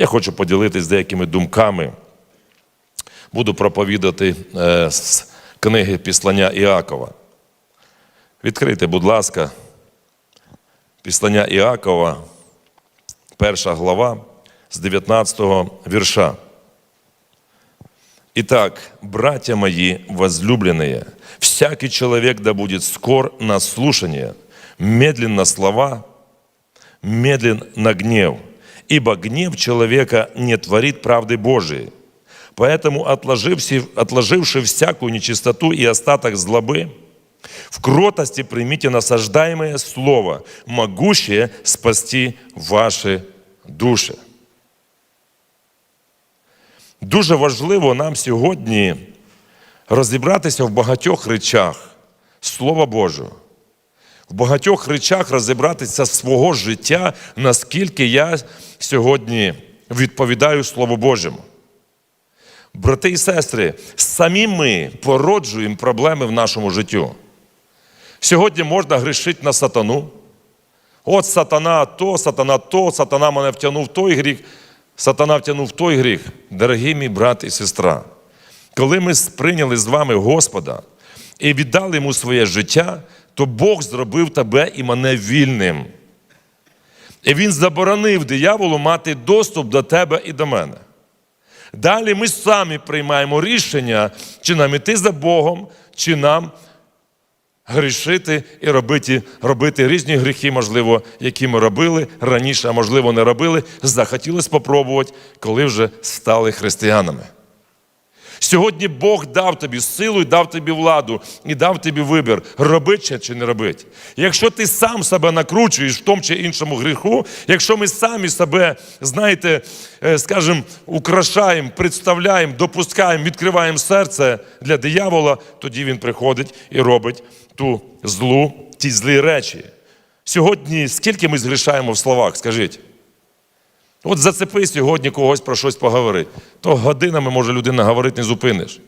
Я хочу поділитися деякими думками. Буду проповідати е, з книги Післання Іакова. Відкрийте, будь ласка, Післання Іакова, перша глава з 19 вірша. Итак, братья мои возлюбленные, всякий человек да будет скор на слушание, медлен на слова, медлен на гнев, ибо гнев человека не творит правды Божией. Поэтому, отложивши, отложивши всякую нечистоту и остаток злобы, в кротости примите насаждаемое слово, могущее спасти ваши души. Дуже важливо нам сьогодні розібратися в багатьох речах Слова Божого. В багатьох речах розібратися свого життя, наскільки я сьогодні відповідаю Слову Божому. Брати і сестри, самі ми породжуємо проблеми в нашому життю. Сьогодні можна грішити на сатану. От сатана то, сатана то, сатана мене втягнув в той гріх, сатана втягнув в той гріх. Дорогі мій брат і сестра, коли ми прийняли з вами Господа і віддали йому своє життя, то Бог зробив тебе і мене вільним. І Він заборонив дияволу мати доступ до тебе і до мене. Далі ми самі приймаємо рішення, чи нам іти за Богом, чи нам грішити і робити, робити різні гріхи, можливо, які ми робили раніше, а можливо, не робили, захотілося спробувати, коли вже стали християнами. Сьогодні Бог дав тобі силу і дав тобі владу, і дав тобі вибір, робити чи не робити. Якщо ти сам себе накручуєш в тому чи іншому гріху, якщо ми самі себе, знаєте, е, скажімо, украшаємо, представляємо, допускаємо, відкриваємо серце для диявола, тоді він приходить і робить ту злу, ті злі речі. Сьогодні скільки ми згрішаємо в словах, скажіть? От зацепи сьогодні когось про щось поговорити. То годинами може людина говорити, не зупиниш.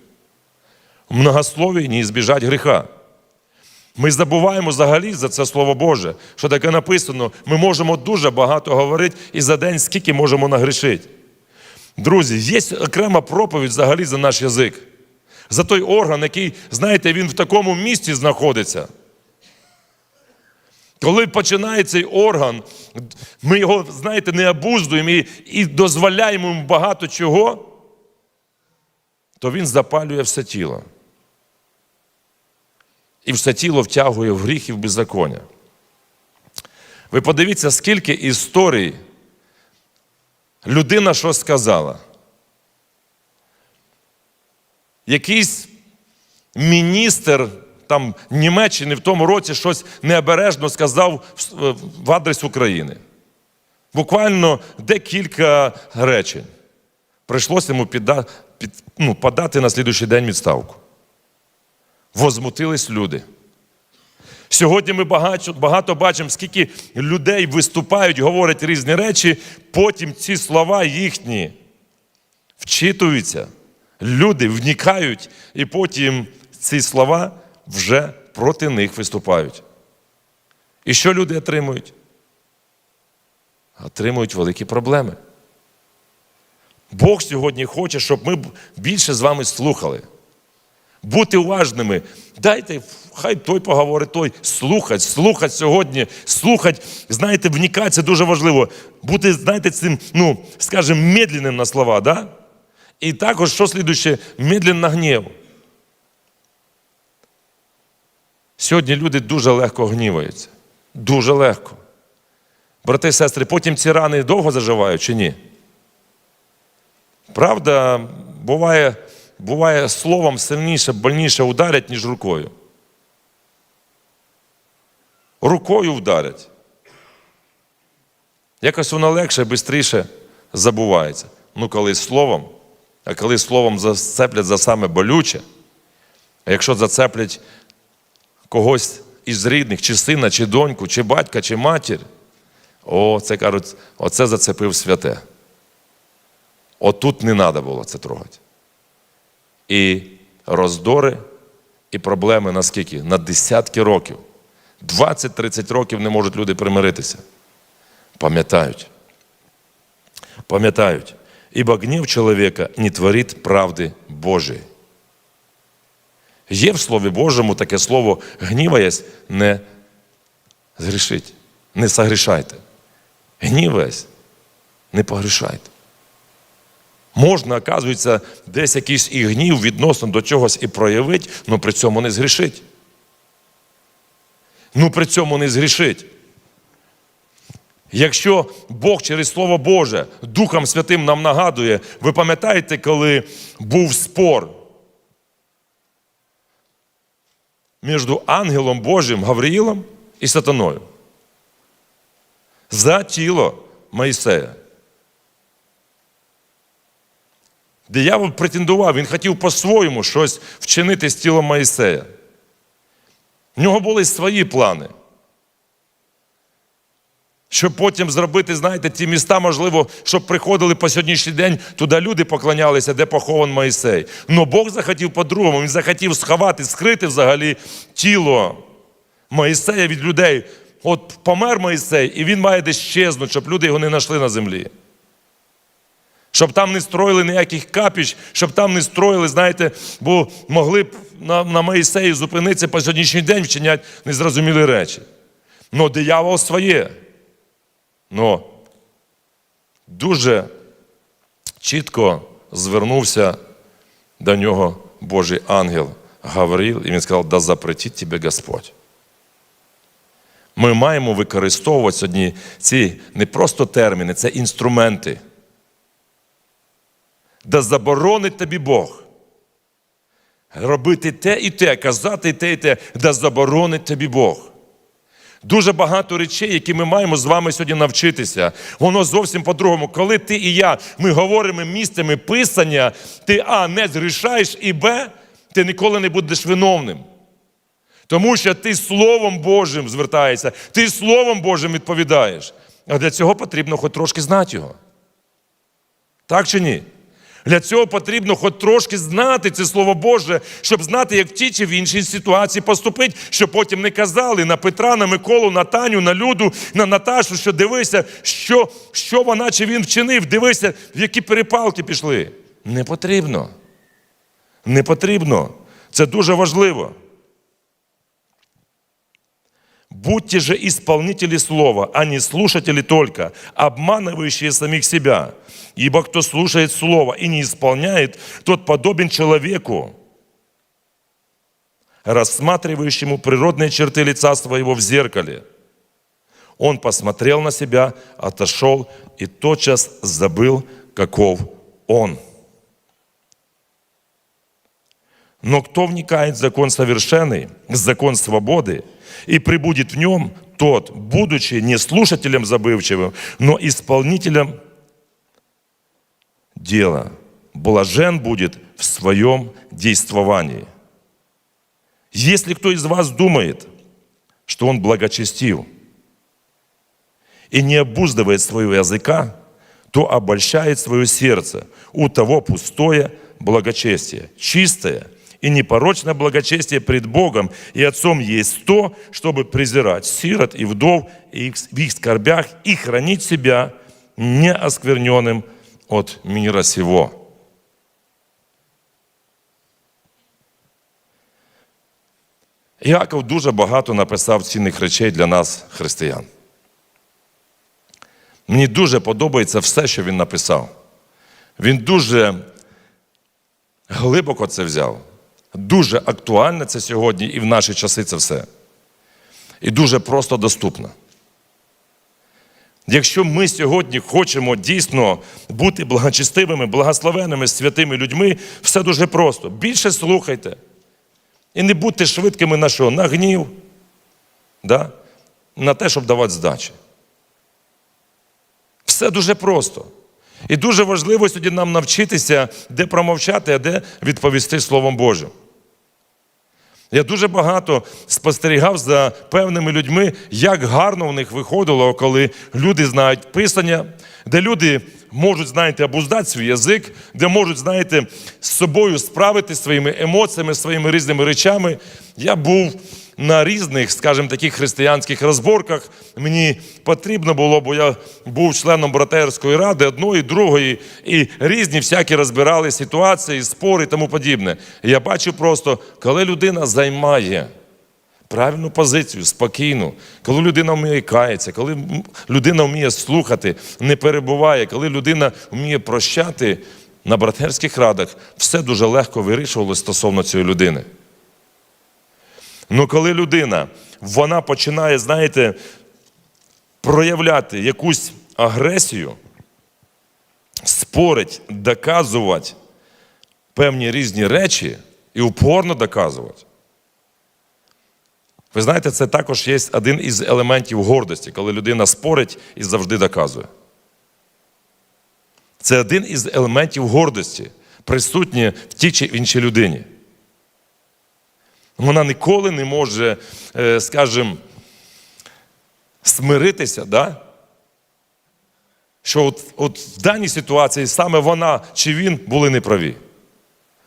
В многослові не збіжать гріха. Ми забуваємо взагалі за це Слово Боже, що таке написано, ми можемо дуже багато говорити і за день скільки можемо нагрішити. Друзі, є окрема проповідь взагалі за наш язик. За той орган, який, знаєте, він в такому місці знаходиться. Коли починає цей орган, ми його, знаєте, не обуздуємо і, і дозволяємо йому багато чого, то він запалює все тіло. І все тіло втягує в гріх і в беззаконня. Ви подивіться, скільки історій людина що сказала. Якийсь міністр там Німеччини в тому році щось необережно сказав в- адрес України. Буквально декілька речень. Прийшлося йому підда, під, ну, подати на слідуючий день відставку. Возмутились люди. Сьогодні ми багато, багато бачимо, скільки людей виступають, говорять різні речі, потім ці слова їхні вчитуються, люди вникають, і потім ці слова вже проти них виступають. І що люди отримують? Отримують великі проблеми. Бог сьогодні хоче, щоб ми більше з вами слухали. Бути уважними. Дайте, хай той поговорить, той. Слухать, слухать сьогодні, слухать, знаєте, вникати, це дуже важливо. Бути, знаєте, цим, ну, скажімо, медленним на слова, да? І також, що слідуюче, медленно на гнів. Сьогодні люди дуже легко гніваються. Дуже легко. Брати і сестри, потім ці рани довго заживають чи ні? Правда, буває, буває словом сильніше, больніше ударять, ніж рукою. Рукою вдарять. Якось воно легше, швидше забувається. Ну, коли словом, а коли словом зацеплять за саме болюче, а якщо зацеплять когось із рідних, чи сина, чи доньку, чи батька, чи матір, о, це кажуть, оце зацепив святе. Отут не треба було це трогати. І роздори, і проблеми наскільки? На десятки років. 20-30 років не можуть люди примиритися. Пам'ятають. пам'ятають, ібо гнів чоловіка не творить правди Божої. Є в Слові Божому таке слово гніваясь, не згрішить, не согрішайте. Гніваясь, не погрішайте. Можна, оказується, десь якийсь і гнів відносно до чогось і проявити, але при цьому не згрішить. Ну при цьому не згрішить. Якщо Бог через Слово Боже Духом Святим нам нагадує, ви пам'ятаєте, коли був спор між ангелом Божим Гавриїлом і Сатаною за тіло Моїсея. Диявол претендував, він хотів по-своєму щось вчинити з тілом Моїсея. В нього були свої плани. Щоб потім зробити, знаєте, ті міста, можливо, щоб приходили по сьогоднішній день, туди люди поклонялися, де похован Моїсей. Но Бог захотів по-другому, він захотів сховати, скрити взагалі тіло Моїсея від людей. От помер Моїсей, і він має десь щезнути, щоб люди його не знайшли на землі. Щоб там не строїли ніяких капіч, щоб там не строїли, знаєте, бо могли б на, на Моїсеї зупинитися по сьогоднішній день вчиняти незрозумілі речі. Но диявол своє. Но дуже чітко звернувся до нього Божий ангел Гавриїл, і він сказав, да запретить тебе Господь. Ми маємо використовувати сьогодні ці не просто терміни, це інструменти. Да заборонить тобі Бог. Робити те і те, казати те і те, да заборонить тобі Бог. Дуже багато речей, які ми маємо з вами сьогодні навчитися. Воно зовсім по-другому. Коли ти і я ми говоримо місцями писання, ти А, не зрішаєш, і Б, ти ніколи не будеш виновним. Тому що ти Словом Божим звертаєшся, ти Словом Божим відповідаєш. А для цього потрібно хоч трошки знати його. Так чи ні? Для цього потрібно хоч трошки знати це Слово Боже, щоб знати, як в тій чи в іншій ситуації поступити, щоб потім не казали на Петра, на Миколу, на Таню, на Люду, на Наташу, що дивися, що, що вона чи він вчинив, дивися, в які перепалки пішли. Не потрібно. Не потрібно. Це дуже важливо. Будьте же исполнители слова, а не слушатели только, обманывающие самих себя. Ибо кто слушает слово и не исполняет, тот подобен человеку, рассматривающему природные черты лица своего в зеркале. Он посмотрел на себя, отошел и тотчас забыл, каков он. Но кто вникает в закон совершенный, в закон свободы, и прибудет в нем, тот, будучи не слушателем забывчивым, но исполнителем дела, блажен будет в своем действовании. Если кто из вас думает, что он благочестив и не обуздывает своего языка, то обольщает свое сердце. У того пустое благочестие, чистое и непорочное благочестие пред Богом и Отцом есть то, чтобы презирать сирот и вдов в их скорбях и хранить себя неоскверненным от мира сего. Іаков дуже багато написав цінних речей для нас, християн. Мені дуже подобається все, що він написав. Він дуже глибоко це взяв. Дуже актуально це сьогодні і в наші часи це все. І дуже просто доступно. Якщо ми сьогодні хочемо дійсно бути благочестивими, благословенними, святими людьми, все дуже просто. Більше слухайте. І не будьте швидкими на що? На гнів, да? на те, щоб давати здачі. Все дуже просто. І дуже важливо сьогодні нам навчитися, де промовчати, а де відповісти Словом Божим. Я дуже багато спостерігав за певними людьми, як гарно в них виходило, коли люди знають писання, де люди можуть, знаєте, обуздати свій язик, де можуть, знаєте, з собою справити своїми емоціями, своїми різними речами. Я був на різних, скажімо, таких християнських розборках мені потрібно було, бо я був членом братерської ради одної, другої, і різні всякі розбирали ситуації, спори і тому подібне. Я бачу просто, коли людина займає правильну позицію, спокійну, коли людина вміє каятися, коли людина вміє слухати, не перебуває, коли людина вміє прощати на братерських радах, все дуже легко вирішувалося стосовно цієї людини. Ну, коли людина вона починає, знаєте, проявляти якусь агресію, спорить, доказувати певні різні речі і упорно доказувати. Ви знаєте, це також є один із елементів гордості, коли людина спорить і завжди доказує. Це один із елементів гордості, присутні в тій чи іншій людині. Вона ніколи не може, е, скажімо, смиритися, да? що от, от в даній ситуації саме вона чи він були неправі.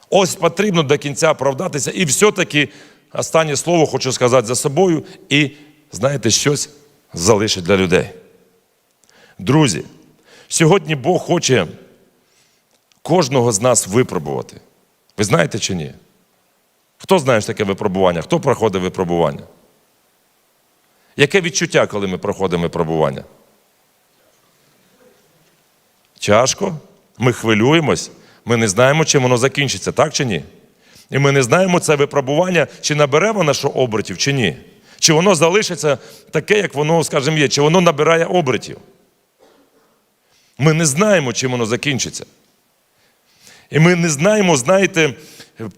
Ось потрібно до кінця оправдатися, і все-таки останнє слово хочу сказати за собою, і, знаєте, щось залишить для людей. Друзі, сьогодні Бог хоче кожного з нас випробувати. Ви знаєте чи ні? Хто знає таке випробування? Хто проходить випробування? Яке відчуття, коли ми проходимо випробування? Тяжко, ми хвилюємось, ми не знаємо, чим воно закінчиться, так чи ні? І ми не знаємо це випробування, чи набере воно що обертів, чи ні. Чи воно залишиться таке, як воно, скажімо, є, чи воно набирає обертів. Ми не знаємо, чим воно закінчиться. І ми не знаємо, знаєте,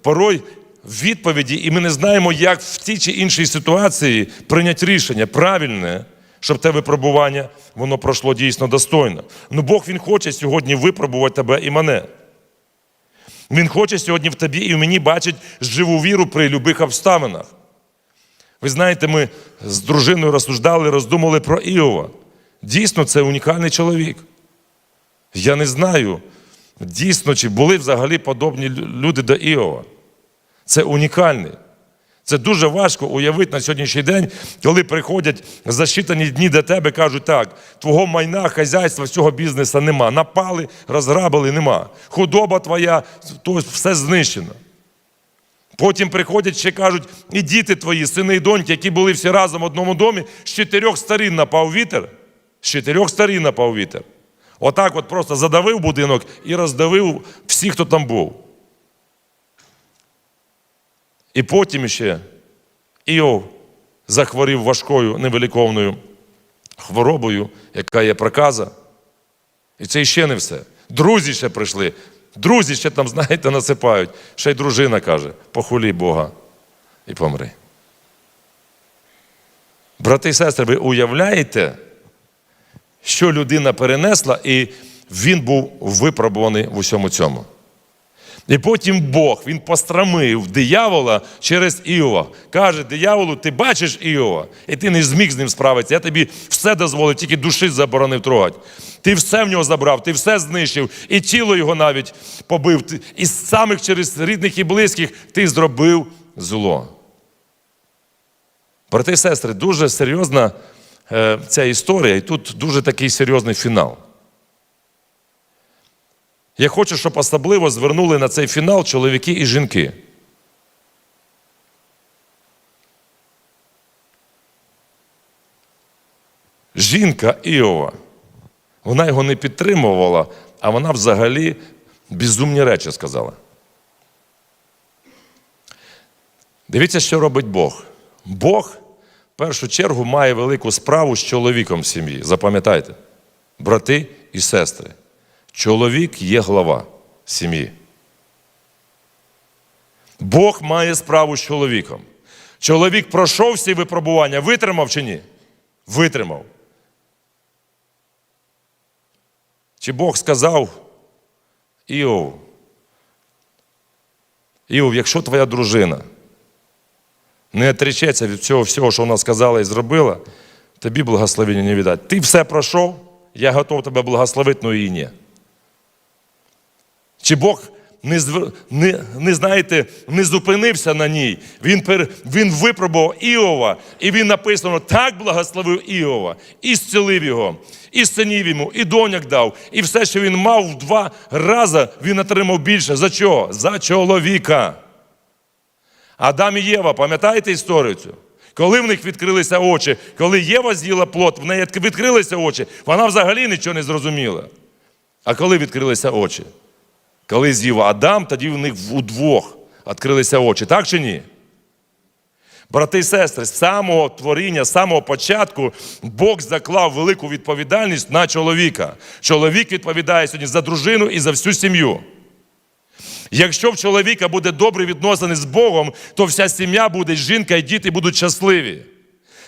порой відповіді, і ми не знаємо, як в тій чи іншій ситуації прийняти рішення правильне, щоб те випробування воно пройшло дійсно достойно. Ну Бог Він хоче сьогодні випробувати тебе і мене. Він хоче сьогодні в тобі і в мені бачить живу віру при любих обставинах. Ви знаєте, ми з дружиною розсуждали, роздумували про Іова. Дійсно, це унікальний чоловік. Я не знаю, дійсно, чи були взагалі подобні люди до Іова. Це унікальний. Це дуже важко уявити на сьогоднішній день, коли приходять за дні до тебе, кажуть, так, твого майна, хазяйства, всього бізнесу нема. Напали, розграбили, нема. Худоба твоя, то все знищено. Потім приходять ще кажуть, і діти твої, сини і доньки, які були всі разом в одному домі, з чотирьох сторін напав вітер. З чотирьох сторін напав вітер. Отак от просто задавив будинок і роздавив всіх, хто там був. І потім ще Іов захворів важкою невиліковною хворобою, яка є проказа. І це ще не все. Друзі ще прийшли. Друзі ще там, знаєте, насипають. Ще й дружина каже: похулі Бога і помри. Брати і сестри, ви уявляєте, що людина перенесла, і він був випробуваний в усьому цьому. І потім Бог він пострамив диявола через Іова. Каже, дияволу, ти бачиш Іова, і ти не зміг з ним справитися. Я тобі все дозволив, тільки душі заборонив трогати. Ти все в нього забрав, ти все знищив, і тіло його навіть побив. І самих через рідних і близьких ти зробив зло. Брати і сестри, дуже серйозна е, ця історія, і тут дуже такий серйозний фінал. Я хочу, щоб особливо звернули на цей фінал чоловіки і жінки. Жінка Іова, вона його не підтримувала, а вона взагалі безумні речі сказала. Дивіться, що робить Бог. Бог в першу чергу має велику справу з чоловіком в сім'ї. Запам'ятайте, брати і сестри. Чоловік є глава сім'ї. Бог має справу з чоловіком. Чоловік пройшов всі випробування, витримав чи ні? Витримав. Чи Бог сказав Іов, Іов, якщо твоя дружина не отречеться від цього всього, що вона сказала і зробила, тобі благословення не віддать. Ти все пройшов, я готов тебе благословити, але її ні. Чи Бог не, не, не знаєте, не зупинився на ній. Він, пер, він випробував Іова, і він написано, так благословив Іова, і зцілив його, і синів йому, і доняк дав, і все, що він мав в два рази, він отримав більше. За чого? За чоловіка. Адам і Єва, пам'ятаєте історію цю? Коли в них відкрилися очі, коли Єва з'їла плод, в неї відкрилися очі, вона взагалі нічого не зрозуміла. А коли відкрилися очі? Коли з'їв Адам, тоді в них удвох відкрилися очі. Так чи ні? Брати і сестри, з самого творіння, з самого початку Бог заклав велику відповідальність на чоловіка. Чоловік відповідає сьогодні за дружину і за всю сім'ю. Якщо в чоловіка буде добрі відносини з Богом, то вся сім'я буде, жінка і діти будуть щасливі.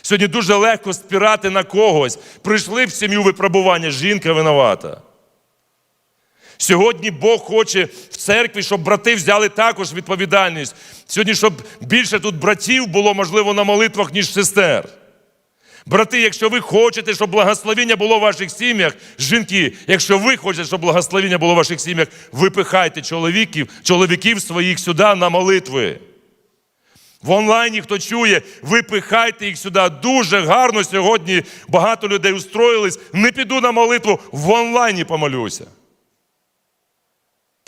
Сьогодні дуже легко спірати на когось. Прийшли в сім'ю випробування, жінка винувата. Сьогодні Бог хоче в церкві, щоб брати взяли також відповідальність. Сьогодні, щоб більше тут братів було, можливо, на молитвах, ніж сестер. Брати, якщо ви хочете, щоб благословення було в ваших сім'ях, жінки, якщо ви хочете, щоб благословення було в ваших сім'ях, випихайте чоловіків, чоловіків своїх сюди на молитви. В онлайні, хто чує, випихайте їх сюди. Дуже гарно сьогодні багато людей устроїлись. Не піду на молитву, в онлайні помолюся.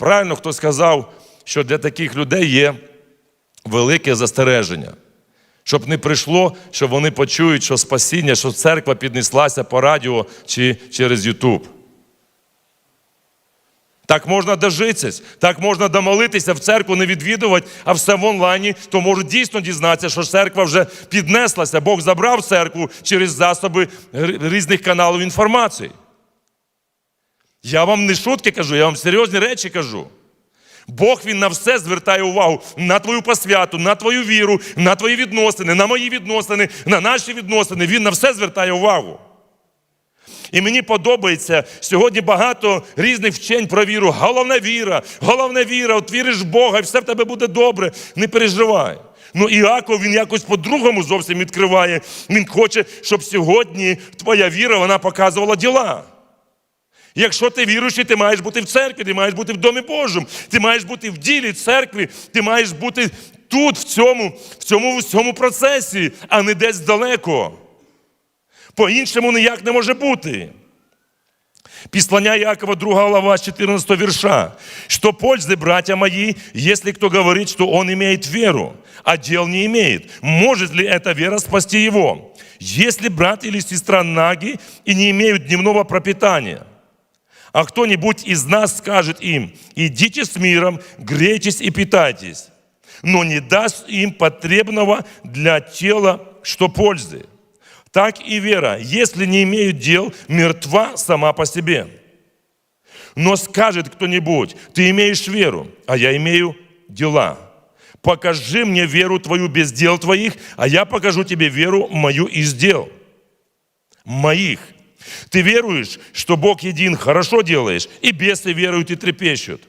Правильно хто сказав, що для таких людей є велике застереження. Щоб не прийшло, щоб вони почують, що спасіння, що церква піднеслася по радіо чи через Ютуб. Так можна дожитися, так можна домолитися, в церкву не відвідувати, а все в онлайні, то можуть дійсно дізнатися, що церква вже піднеслася. Бог забрав церкву через засоби різних каналів інформації. Я вам не шутки кажу, я вам серйозні речі кажу. Бог він на все звертає увагу на твою посвяту, на твою віру, на твої відносини, на мої відносини, на наші відносини. Він на все звертає увагу. І мені подобається сьогодні багато різних вчень про віру. Головна віра, головна віра, от віриш в Бога, і все в тебе буде добре. Не переживай. Ну Іаков він якось по-другому зовсім відкриває. Він хоче, щоб сьогодні твоя віра вона показувала діла. Якщо ти віруючий, ти маєш бути в церкві, ти маєш бути в Домі Божому, ти маєш бути в ділі церкві, ти маєш бути тут, в цьому, в цьому, в цьому процесі, а не десь далеко. По-іншому ніяк не може бути. Післання Якова, 2 глава, 14 верша. «Что пользы, братья мои, если кто говорит, что он имеет веру, а дел не имеет? Может ли эта вера спасти его? Если брат или сестра наги и не имеют дневного пропитания, а кто-нибудь из нас скажет им, идите с миром, грейтесь и питайтесь, но не даст им потребного для тела, что пользы. Так и вера, если не имеют дел, мертва сама по себе. Но скажет кто-нибудь, ты имеешь веру, а я имею дела. Покажи мне веру твою без дел твоих, а я покажу тебе веру мою из дел моих. Ты веруешь, что Бог един, хорошо делаешь, и бесы веруют и трепещут.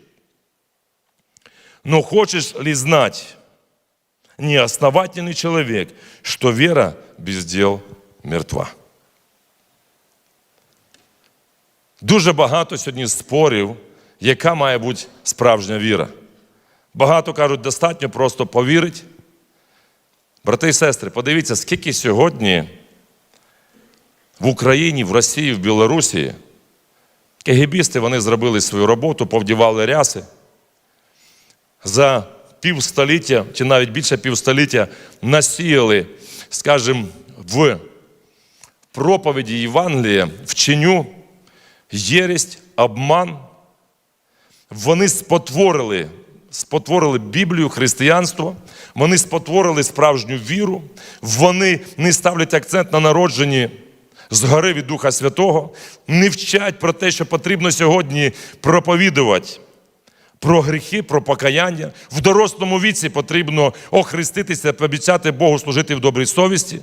Но хочешь ли знать, неосновательный человек, что вера без дел мертва? Дуже багато сьогодні спорів, яка має бути справжня віра. Багато кажуть, достатньо просто повірити. Брати і сестри, подивіться, скільки сьогодні в Україні, в Росії, в Білорусі кегебісти вони зробили свою роботу, повдівали ряси. За півстоліття, чи навіть більше півстоліття, насіяли, скажімо, в проповіді Євангелія, вченню, єрість, обман. Вони спотворили, спотворили Біблію, християнство, вони спотворили справжню віру, вони не ставлять акцент на народженні згори від Духа Святого, не вчать про те, що потрібно сьогодні проповідувати. Про гріхи, про покаяння. В дорослому віці потрібно охреститися, пообіцяти Богу служити в добрій совісті.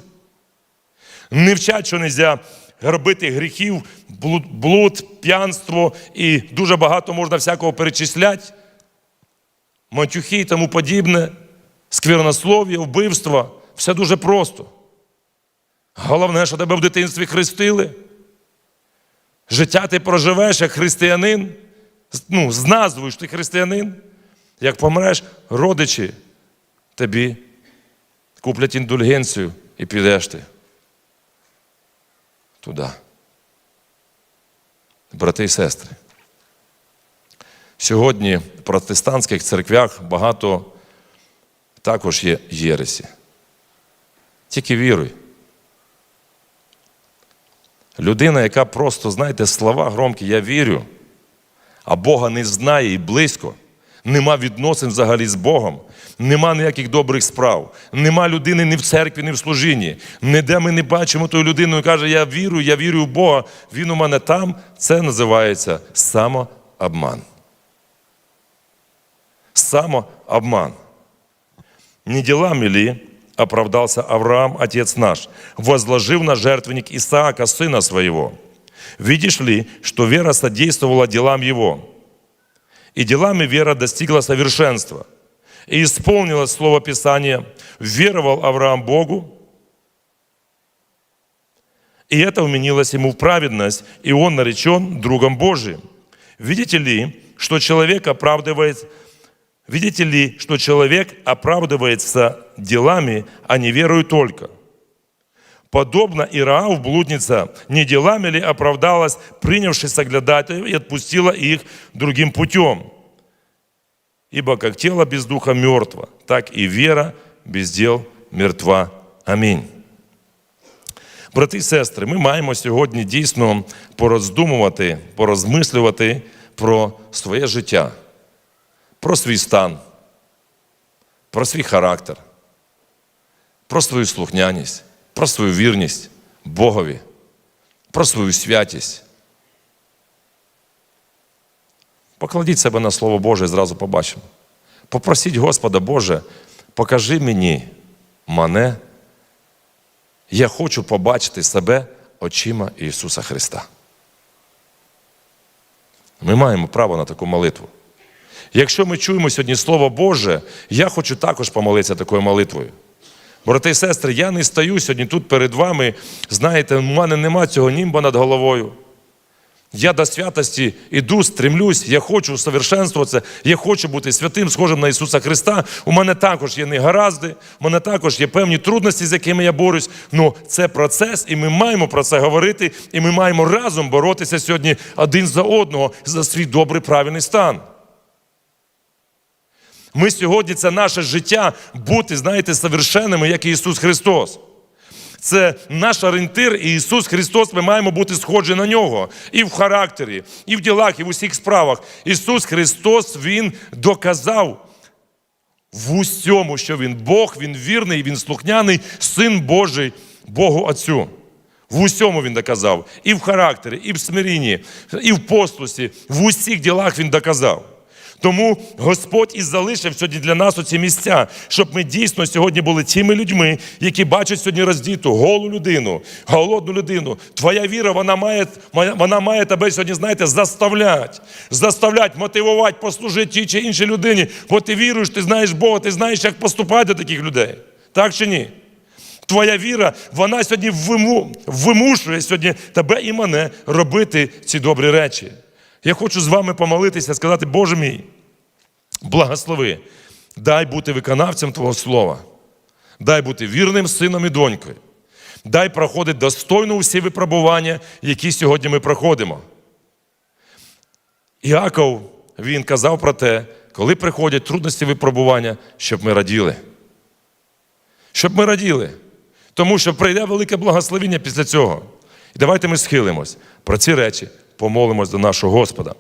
Не вчать, що не можна робити гріхів, блуд, п'янство і дуже багато можна всякого перечисляти. Матюхи і тому подібне, сквернослов'я, вбивства. Все дуже просто. Головне, що тебе в дитинстві хрестили. Життя ти проживеш як християнин, ну, з назвою що ти християнин. Як помреш, родичі тобі куплять індульгенцію і підеш ти туди. Брати і сестри. Сьогодні в протестантських церквях багато також є єресі. Тільки віруй. Людина, яка просто, знаєте, слова громкі, я вірю, а Бога не знає і близько, нема відносин взагалі з Богом, нема ніяких добрих справ, нема людини ні в церкві, ні в служінні. Ніде ми не бачимо ту людину, яка каже, я вірю, я вірю в Бога, він у мене там. Це називається самообман. Самообман. Не делами ли оправдался Авраам, отец наш, возложив на жертвенник Исаака, сына своего? Видишь ли, что вера содействовала делам его? И делами вера достигла совершенства. И исполнилось слово Писания, веровал Авраам Богу, и это вменилось ему в праведность, и он наречен другом Божиим. Видите ли, что человек оправдывает Видите ли, что человек оправдывается делами, а не верою только? Подобно Ираав, блудница, не делами ли оправдалась, принявши соглядателей, и отпустила их другим путем? Ибо как тело без духа мертво, так и вера без дел мертва. Амінь. Брати і сестри, ми маємо сьогодні дійсно пороздумувати, порозмислювати про своє життя Про свій стан, про свій характер, про свою слухняність, про свою вірність Богові, про свою святість. Покладіть себе на Слово Боже і зразу побачимо. Попросіть Господа Боже, покажи мені мене. Я хочу побачити себе очима Ісуса Христа. Ми маємо право на таку молитву. Якщо ми чуємо сьогодні Слово Боже, я хочу також помолитися такою молитвою. Брати і сестри, я не стою сьогодні тут перед вами. Знаєте, у мене нема цього німба над головою. Я до святості іду, стремлюсь, я хочу усовершенствуватися, я хочу бути святим, схожим на Ісуса Христа. У мене також є негаразди, у мене також є певні трудності, з якими я борюсь. Ну це процес, і ми маємо про це говорити, і ми маємо разом боротися сьогодні один за одного за свій добрий правильний стан. Ми сьогодні це наше життя бути, знаєте, совершенними, як і Ісус Христос. Це наш орієнтир, і Ісус Христос, ми маємо бути схожі на нього. І в характері, і в ділах, і в усіх справах. Ісус Христос, Він доказав в усьому, що Він Бог, Він вірний, Він слухняний, Син Божий, Богу Отцю. В усьому він доказав. І в характері, і в смирінні, і в послусі, в усіх ділах він доказав. Тому Господь і залишив сьогодні для нас оці місця, щоб ми дійсно сьогодні були тими людьми, які бачать сьогодні роздіту голу людину, голодну людину. Твоя віра, вона має, вона має тебе сьогодні, знаєте, заставляти, заставляти, мотивувати, послужити тій чи іншій людині. Бо ти віруєш, ти знаєш Бога, ти знаєш, як поступати до таких людей. Так чи ні? Твоя віра, вона сьогодні вимушує сьогодні тебе і мене робити ці добрі речі. Я хочу з вами помолитися, сказати, Боже мій, благослови, дай бути виконавцем Твого Слова, дай бути вірним сином і донькою. Дай проходити достойно усі випробування, які сьогодні ми проходимо. Іаков, він казав про те, коли приходять трудності випробування, щоб ми раділи. Щоб ми раділи. Тому що прийде велике благословіння після цього. І давайте ми схилимось про ці речі, помолимось до нашого Господа.